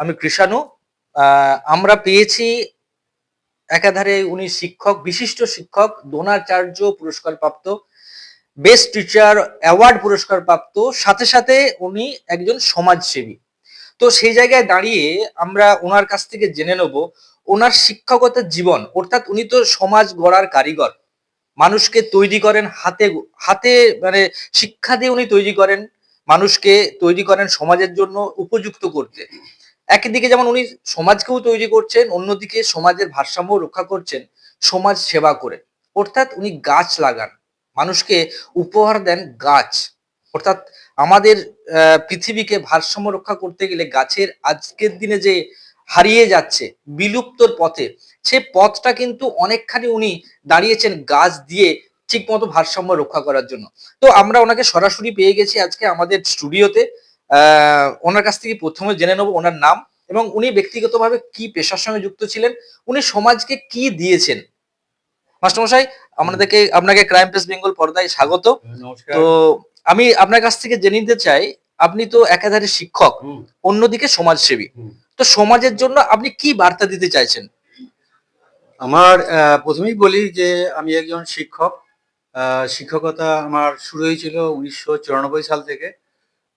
আমি কৃষাণু আমরা পেয়েছি একাধারে উনি শিক্ষক, বিশিষ্ট শিক্ষক, দ্রোণাচার্য পুরস্কার প্রাপ্ত বেস্ট টিচার অ্যাওয়ার্ড পুরস্কার প্রাপ্ত সাথে সাথে উনি একজন সমাজসেবী। তো সেই জায়গায় দাঁড়িয়ে আমরা ওনার কাছ থেকে জেনে নেব, ওনার শিক্ষকতার জীবন, অর্থাৎ উনি তো সমাজ গড়ার কারিগর, মানুষকে তৈরি করেন হাতে হাতে মানে শিক্ষা দিয়ে উনি তৈরি করেন, মানুষকে তৈরি করেন সমাজের জন্য উপযুক্ত করতে। একদিকে যেমন উনি সমাজকেও তৈরি করছেন, অন্যদিকে সমাজের ভারসাম্য রক্ষা করছেন, সমাজ সেবা করে। অর্থাৎ উনি গাছ লাগান, মানুষকে উপহার দেন গাছ। অর্থাৎ আমাদের পৃথিবীকে ভারসাম্য রক্ষা করতে গেলে গাছের আজকের দিনে যে হারিয়ে যাচ্ছে, বিলুপ্তর পথে, সে পথটা কিন্তু অনেকখানি উনি দাঁড়িয়েছেন গাছ দিয়ে ঠিক মতো ভারসাম্য রক্ষা করার জন্য। তো আমরা ওনাকে সরাসরি পেয়ে গেছি আজকে আমাদের স্টুডিওতে। ওনার কাছ থেকে প্রথমে জেনে নেব ওনার নাম এবং উনি ব্যক্তিগতভাবে কি পেশার সঙ্গে যুক্ত ছিলেন উনি সমাজকে কি দিয়েছেন? মাস্টারমশাই আমাদেরকে আপনাকে ক্রাইম প্রেস বেঙ্গল পর্দায় স্বাগত। তো আমি আপনার কাছ থেকে জেনে নিতে চাই আপনি তো একাধারে শিক্ষক অন্যদিকে সমাজসেবী। তো সমাজের জন্য আপনি কি বার্তা দিতে চাইছেন? আমার প্রথমেই বলি যে আমি একজন শিক্ষক। আহ, শিক্ষকতা আমার শুরু হয়েছিল উনিশশো চুরানব্বই সাল থেকে।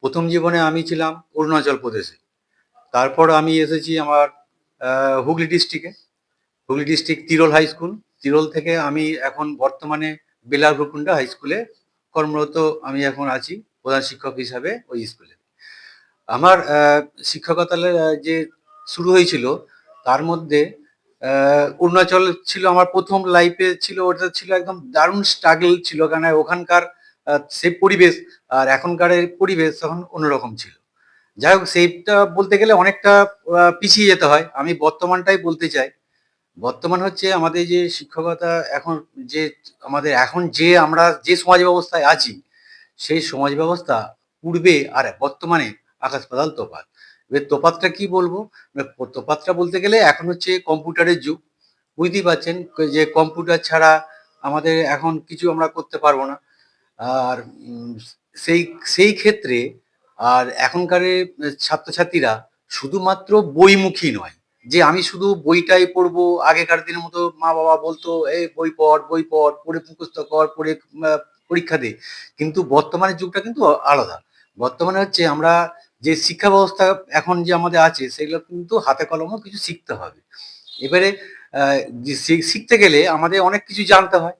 প্রথম জীবনে আমি ছিলাম অরুণাচল প্রদেশে। তারপর আমি এসেছি আমার হুগলি ডিস্ট্রিক্টে Hooghly district Tirol high school Tirol থেকে আমি এখন বর্তমানে বেলার ভুকুন্ডা হাই স্কুলে কর্মরত আমি এখন আছি প্রধান শিক্ষক হিসাবে ওই স্কুলে আমার আহ, শিক্ষকতার যে শুরু হয়েছিল তার মধ্যে অরুণাচল ছিল আমার প্রথম লাইফে ছিল ওটা ছিল একদম দারুণ স্ট্রাগল ছিল। কেন ওখানকার সেই পরিবেশ আর এখনকার পরিবেশ তখন অন্যরকম ছিল। যাই হোক, সেইটা বলতে গেলে অনেকটা পিছিয়ে যেতে হয়। আমি বর্তমানটাই বলতে চাই। বর্তমান হচ্ছে আমাদের যে শিক্ষকতা এখন যে, আমাদের এখন যে আমরা যে সমাজ ব্যবস্থায় আছি, সেই সমাজ ব্যবস্থা পূর্বে আর বর্তমানে আকাশ পাতাল তোপাত এবার তোপাতটা কি বলব? তোপাতটা বলতে গেলে এখন হচ্ছে কম্পিউটারের যুগ। বুঝতেই পারছেন যে কম্পিউটার ছাড়া আমাদের এখন কিছু আমরা করতে পারব না। আর সেই সেই ক্ষেত্রে আর এখনকার ছাত্রছাত্রীরা শুধুমাত্র বইমুখী নয়, যে আমি শুধু বইটাই পড়ব, আগেকার দিনের মতো মা বাবা বলতো এই বই পড় বই পড়, পড়ে মুখস্থ কর, পড়ে পরীক্ষা দে। কিন্তু বর্তমানের যুগটা কিন্তু আলাদা। বর্তমানে হচ্ছে আমরা যে শিক্ষা ব্যবস্থা এখন যে আমাদের আছে, সেগুলো কিন্তু হাতে কলমও কিছু শিখতে হবে। এবারে শিখতে গেলে আমাদের অনেক কিছু জানতে হয়।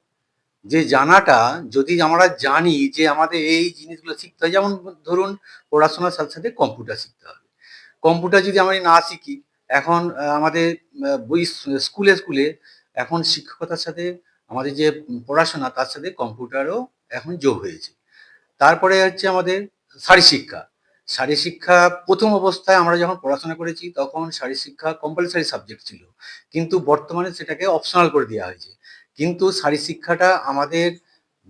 যে জানাটা যদি আমরা জানি যে আমাদের এই জিনিসগুলো শিখতে হয়, যেমন ধরুন পড়াশোনার সাথে সাথে কম্পিউটার শিখতে হবে। কম্পিউটার যদি আমরা না শিখি, এখন আমাদের বই স্কুলে স্কুলে এখন শিক্ষকতার সাথে আমাদের যে পড়াশোনা, তার সাথে কম্পিউটারও এখন যোগ হয়েছে। তারপরে হচ্ছে আমাদের শারীর শিক্ষা। শারীর শিক্ষা প্রথম অবস্থায় আমরা যখন পড়াশোনা করেছি, তখন শারীর শিক্ষা কম্পালসারি সাবজেক্ট ছিল। কিন্তু বর্তমানে সেটাকে অপশনাল করে দেওয়া হয়েছে। কিন্তু শারীর শিক্ষাটা আমাদের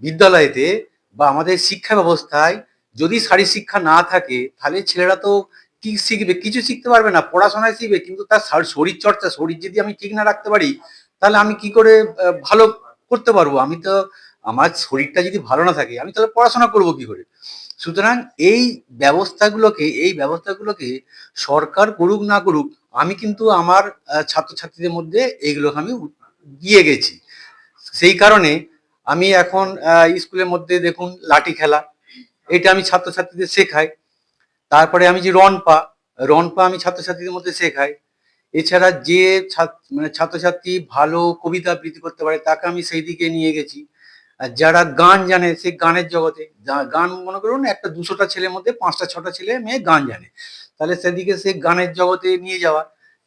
বিদ্যালয়েতে বা আমাদের শিক্ষা ব্যবস্থায় যদি শারীর শিক্ষা না থাকে, তাহলে ছেলেরা তো কি শিখবে? কিছু শিখতে পারবে না পড়াশোনায় শিখবে, কিন্তু তার শার- শরীর চর্চা শরীর যদি আমি ঠিক না রাখতে পারি, তাহলে আমি কি করে ভালো করতে পারব? আমি তো, আমার শরীরটা যদি ভালো না থাকে, আমি তাহলে পড়াশোনা করব কি করে? সুতরাং এই ব্যবস্থাগুলোকে এই ব্যবস্থাগুলোকে সরকার করুক না করুক, আমি কিন্তু আমার ছাত্রছাত্রীদের মধ্যে এইগুলোকে আমি দিয়ে গেছি। সেই কারণে আমি এখন স্কুলের মধ্যে দেখুন লাঠি খেলা, এটা আমি ছাত্রছাত্রীদের শেখাই। তারপরে আমি যে রনপা রনপা আমি ছাত্রছাত্রীদের মধ্যে শেখাই। এছাড়া যে মানে ছাত্রছাত্রী ভালো কবিতা আবৃত্তি করতে পারে, তাকে আমি সেই দিকে নিয়ে গেছি। যারা গান জানে সেই গানের জগতে গান মনে করুন একটা দুশোটা ছেলের মধ্যে পাঁচটা, ছটা ছেলে মেয়ে গান জানে। তাহলে সেদিকে সে গানের জগতে নিয়ে যাওয়া।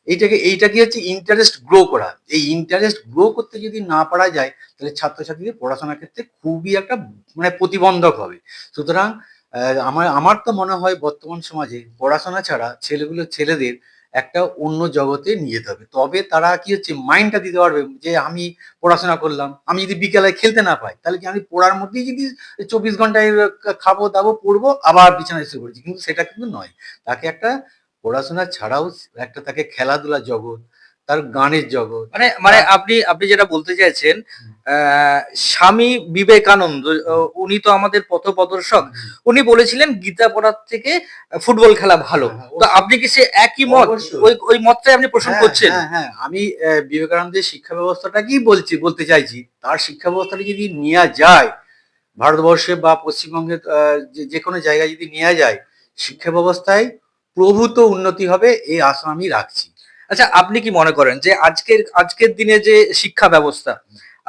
এইটাকে, এইটা কি হচ্ছে ইন্টারেস্ট গ্রো করা? এই ইন্টারেস্ট গ্রো করতে যদি না পারা যায়, তাহলে ছাত্রছাত্রীদের পড়াশোনার ক্ষেত্রে খুবই একটা মানে প্রতিবন্ধক হবে। সুতরাং আমার আমার তো মনে হয় বর্তমান সমাজে পড়াশোনা ছাড়া ছেলেগুলো, ছেলেদের একটা অন্য জগতে নিয়ে যেতে হবে। তবে তারা কি হচ্ছে মাইন্ডটা দিতে পারবে যে আমি পড়াশোনা করলাম, আমি যদি বিকেলে খেলতে না পাই, তাহলে কি আমি পড়ার মধ্যেই যদি চব্বিশ ঘন্টায় খাব, দাবো, পড়ব, আবার বিছানায় এসে পড়ছি? কিন্তু সেটা কিন্তু নয়। তাকে একটা পড়াশোনা ছাড়াও একটা তাকে খেলাধুলা জগৎ তার গানের জগৎ। মানে মানে আপনি আপনি যেটা বলতে চাইছেন স্বামী বিবেকানন্দ উনি তো আমাদের পথপ্রদর্শক। উনি বলেছিলেন গীতা পড়ার থেকে ফুটবল খেলা ভালো। হ্যাঁ, তো আপনি কি সে একই মত? ওই ওই মতটাই আপনি পোষণ হ্যাঁ, করছেন? হ্যাঁ হ্যাঁ আমি বিবেকানন্দের শিক্ষা ব্যবস্থাটাকেই বলছি বলতে চাইছি। তার শিক্ষা ব্যবস্থাটা যদি নেওয়া যায় ভারতবর্ষে বা পশ্চিমবঙ্গে যে- যে কোনো জায়গায় যদি নেওয়া যায় শিক্ষা ব্যবস্থায় প্রভূত উন্নতি হবে, এই আশা আমি রাখছি। আচ্ছা আপনি কি মনে করেন যে আজকের আজকের দিনে যে শিক্ষা ব্যবস্থা,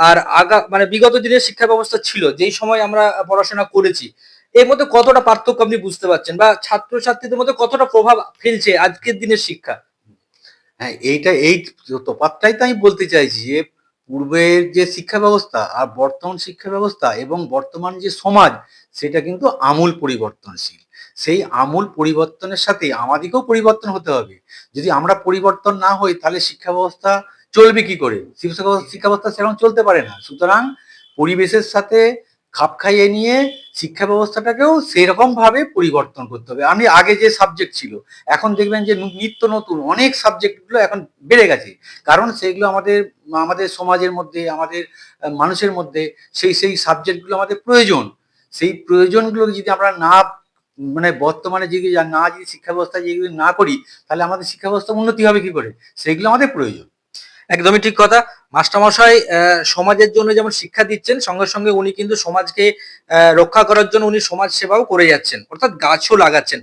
আর আগা মানে বিগত দিনের শিক্ষা ব্যবস্থা ছিল, যেই সময় আমরা পড়াশোনা করেছি, এর মধ্যে কতটা পার্থক্য আপনি বুঝতে পারছেন? বা ছাত্রছাত্রীদের মধ্যে কতটা প্রভাব ফেলছে আজকের দিনের শিক্ষা? হ্যাঁ এইটা, এই তফাৎটাই তো আমি বলতে চাইছি যে, পূর্বের যে শিক্ষা ব্যবস্থা আর বর্তমান শিক্ষা ব্যবস্থা এবং বর্তমান যে সমাজ, সেটা কিন্তু আমূল পরিবর্তনশীল। সেই আমূল পরিবর্তনের সাথে আমাদেরকেও পরিবর্তন হতে হবে। যদি আমরা পরিবর্তন না হই তাহলে শিক্ষা ব্যবস্থা চলবে কি করে? শিক্ষা ব্যবস্থা- সেরকম চলতে পারে না। সুতরাং পরিবেশের সাথে খাপ খাইয়ে নিয়ে শিক্ষা ব্যবস্থাটাকেও সেরকম ভাবে পরিবর্তন করতে হবে। আমি আগে যে সাবজেক্ট ছিল এখন দেখবেন যে নিত্য নতুন অনেক সাবজেক্টগুলো এখন বেড়ে গেছে। কারণ সেগুলো আমাদের আমাদের সমাজের মধ্যে আমাদের মানুষের মধ্যে সেই সেই সাবজেক্টগুলো আমাদের প্রয়োজন। সেই প্রয়োজনগুলো যদি আমরা না মানে বর্তমানে যদি না যদি শিক্ষা ব্যবস্থা যেগুলি না করি, তাহলে আমাদের শিক্ষা ব্যবস্থা উন্নতি হবে কি করে? সেগুলো আমাদের প্রয়োজন। একদমই ঠিক কথা। মাস্টারমশাই সমাজের জন্য যেমন শিক্ষা দিচ্ছেন, সঙ্গে সঙ্গে উনি কিন্তু সমাজকে রক্ষা করার জন্য উনি সমাজ সেবাও করে যাচ্ছেন। অর্থাৎ গাছও লাগাচ্ছেন।